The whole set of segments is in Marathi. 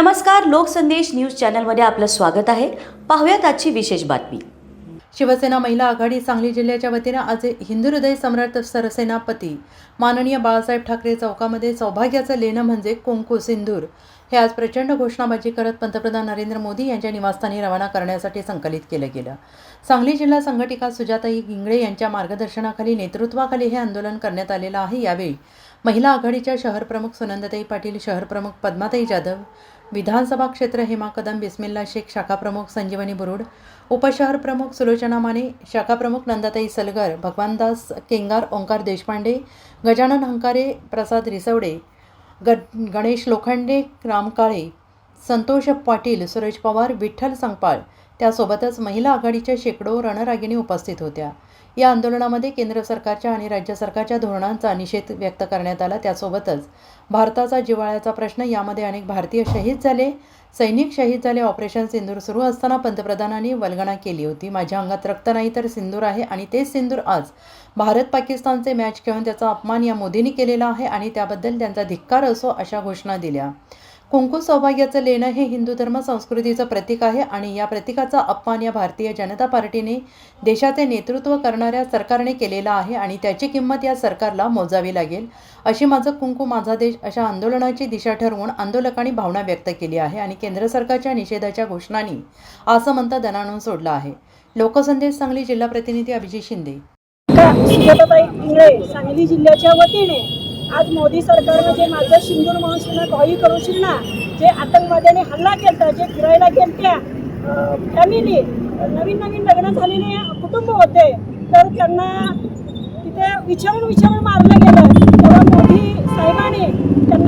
नमस्कार लोकसंदेश न्यूज चॅनलमध्ये आपलं स्वागत आहे. पाहूयात आजची विशेष बातमी. शिवसेना महिला आघाडी सांगली जिल्ह्याच्या वतीने आज हिंदू हृदय सम्राट सरसेनापती माननीय बाळासाहेब ठाकरे चौकामध्ये सौभाग्याचं लेणं म्हणजे कुंकू सिंदूर. हे आज प्रचंड घोषणाबाजी करत पंतप्रधान नरेंद्र मोदी यांच्या निवासस्थानी रवाना करण्यासाठी संकलित केलं गेलं. सांगली जिल्हा संघटिका सुजाताई गिंगळे यांच्या मार्गदर्शनाखाली नेतृत्वाखाली हे आंदोलन करण्यात आलेलं आहे. यावेळी महिला आघाडीच्या शहरप्रमुख सुनंदताई पाटील शहरप्रमुख पद्माताई जाधव विधानसभा क्षेत्र हेमा कदम बिस्मिल्ला शेख शाखाप्रमुख संजीवनी बुरुड उपशहर प्रमुख सुलोचना माने शाखाप्रमुख नंदाताई सलगर भगवानदास केंगार ओंकार देशपांडे गजानन हंकारे प्रसाद रिसवडे ग गणेश लोखंडे राम काळे संतोष पाटील सुरेश पवार विठ्ठल संगपाळ त्यासोबतच महिला आघाडीच्या शेकडो रणरागिणी उपस्थित होत्या. या आंदोलनामध्ये केंद्र सरकारच्या आणि राज्य सरकारच्या धोरणांचा निषेध व्यक्त करण्यात आला. त्यासोबतच भारताचा जिव्हाळ्याचा प्रश्न यामध्ये अनेक भारतीय शहीद झाले. सैनिक शहीद झाले. ऑपरेशन सिंदूर सुरू असताना पंतप्रधानांनी वल्गणा केली होती. माझ्या अंगात रक्त नाही तर सिंदूर आहे आणि तेच सिंदूर आज. भारत पाकिस्तानचे मॅच खेळून त्याचा अपमान या मोदींनी केलेला आहे आणि त्याबद्दल त्यांचा धिक्कार असो अशा घोषणा दिल्या. कुंकू सौभाग्याचं लेणं हे हिंदू धर्म संस्कृतीचं प्रतीक आहे आणि या प्रतीकाचा अपमान या भारतीय जनता पार्टीने देशाचे नेतृत्व करणाऱ्या सरकारने केलेला आहे आणि त्याची किंमत या सरकारला मोजावी लागेल. अशी माझं कुंकू माझा देश अशा आंदोलनाची दिशा ठरवून आंदोलकांनी भावना व्यक्त केली आहे आणि केंद्र सरकारच्या निषेधाच्या घोषणांनी असमंत दणाणून सोडला आहे. लोकसंदेश सांगली जिल्हा प्रतिनिधी अभिजित शिंदे. सांगली जिल्ह्याच्या वतीने आज मोदी सरकारनं जे माझं शिंदूर म्हणून गॉई करून शिना जे आतंकवाद्याने हल्ला केला जे फिरायला गेलत्या फॅमिली नवीन नवीन लग्न झालेले कुटुंब होते तर त्यांना तिथे विचारून विचारून मारलं गेलं.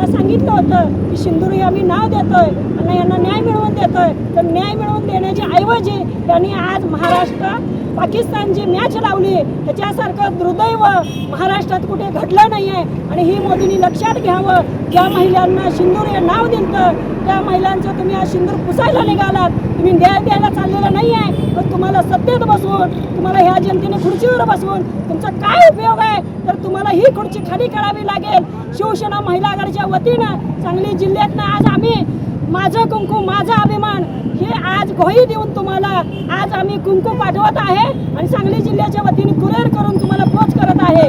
यांना सांगितलं होतं की सिंदूर आम्ही नाव देतोय आणि यांना न्याय मिळवून देतोय. तर न्याय मिळवून देण्याच्या ऐवजी त्यांनी आज महाराष्ट्र पाकिस्तान जी मॅच लावली त्याच्यासारखं दुर्दैव महाराष्ट्रात कुठे घडलं नाही आहे आणि ही मोदींनी लक्षात घ्यावं. ज्या महिलांना सिंदूर हे नाव दिलं त्या महिलांचं तुम्ही आज शिंदूर पुसायला निघालात. तुम्ही न्याय द्यायला चाललेला नाही आहे पण तुम्हाला सत्तेत बसवून तुम्हाला ह्या जनतेने खुर्चीवर बसवून तुमचा काय उपयोग आहे? तर तुम्हाला ही खुर्ची खाली करावी लागेल. शिवसेना महिला आघाडीच्या वतीनं सांगली जिल्ह्यातनं आज आम्ही माझं कुंकू माझा अभिमान हे आज घोई देऊन तुम्हाला आज आम्ही कुंकू पाठवत आहे आणि सांगली जिल्ह्याच्या वतीने कुरेर करून तुम्हाला पोच करत आहे.